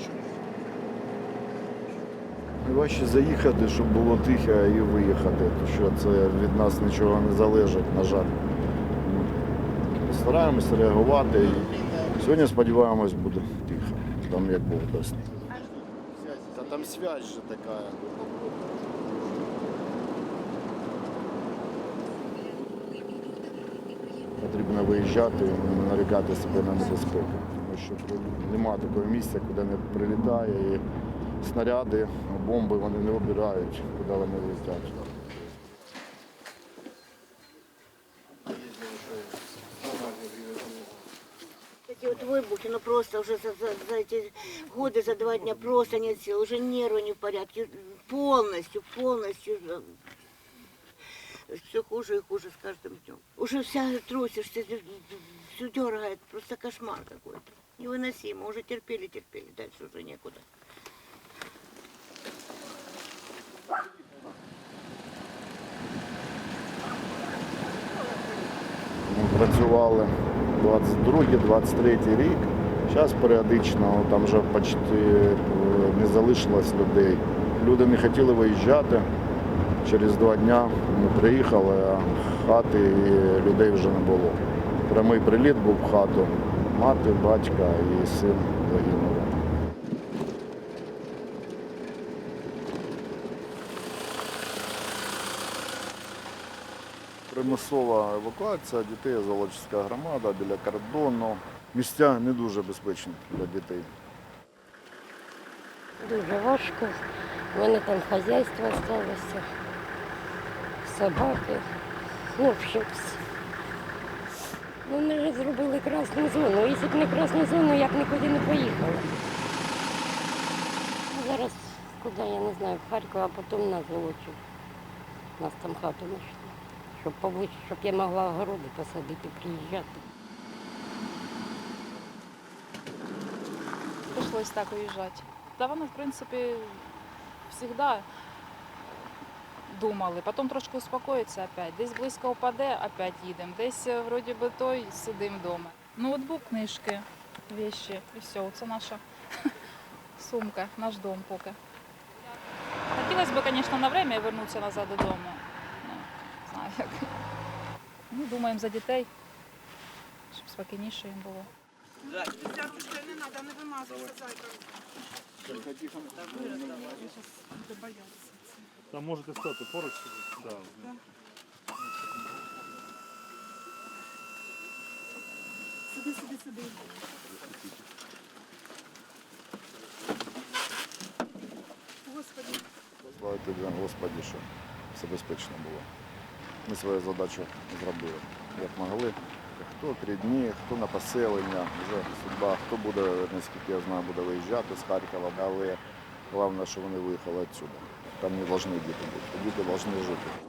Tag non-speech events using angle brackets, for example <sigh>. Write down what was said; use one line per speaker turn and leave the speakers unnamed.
ще.
Важче заїхати, щоб було тихо і виїхати, тому що це від нас нічого не залежить, на жаль. Стараємося реагувати. І сьогодні сподіваємось, буде тихо. Там як Бог дасть. Та там связь же така. Потрібно виїжджати і нарікати себе на небезпеку, що немає такого місця, куди не прилітає. І снаряди, бомби вони не обирають, куди вони летять.
Эти вот выбухи, ну просто уже за, за, за эти годы, за два дня просто нет сил, уже нервы не в порядке, полностью, полностью. Все хуже и хуже с каждым днем. Уже вся трусишься, все дергает, просто кошмар какой-то. Невыносимо, уже терпели, терпели, дальше уже некуда.
Ми працювали 22-23 рік. Зараз періодично там вже почти е, не залишилось людей. Люди не хотіли виїжджати. Через два дня ми приїхали, а хати і людей вже не було. Прямий приліт був в хату. Мати, батька і син загинули. Примусова евакуація дітей, Золочівська громада біля кордону. Місця не дуже безпечні для дітей.
Дуже важко. У мене там хазяйство залишилося, собаки. Ну, в общем, все. Ну, вони ж зробили красну зону. Якщо б не красну зону, я б нікуди не поїхала. А зараз куди, я не знаю, в Харків, а потім на Золочів. Нас там хату знайшли. Щоб поближче, щоб я могла огороди посадити, приїжджати.
Пришлось так уїжджати. Та вони, в принципі, завжди думали. Потім трошки успокоїться опять. Десь близько впаде, опять їдемо. Десь е, вроді би той сидимо вдома. Ноутбук, книжки, вещи і все. Це наша <laughs> сумка, наш дом поки. Хотілося б, звісно, на время повернутися назад додому. Ну, не знаю як. Ну, думаємо за дітей, щоб спокійніше їм було.
Десяточка не треба, не вимазуйся, зайка.
Там можете стати поруч. Да.
Сиди, сиди, сиди. Господи.
Слава тобі, Господі, що все безпечно було. Ми свою задачу зробили, як могли. Хто три дні, хто на поселення, вже судьба, хто буде, наскільки я знаю, буде виїжджати з Харкова, але головне, що вони виїхали відсюди. Там не повинні діти бути. Діти повинні жити.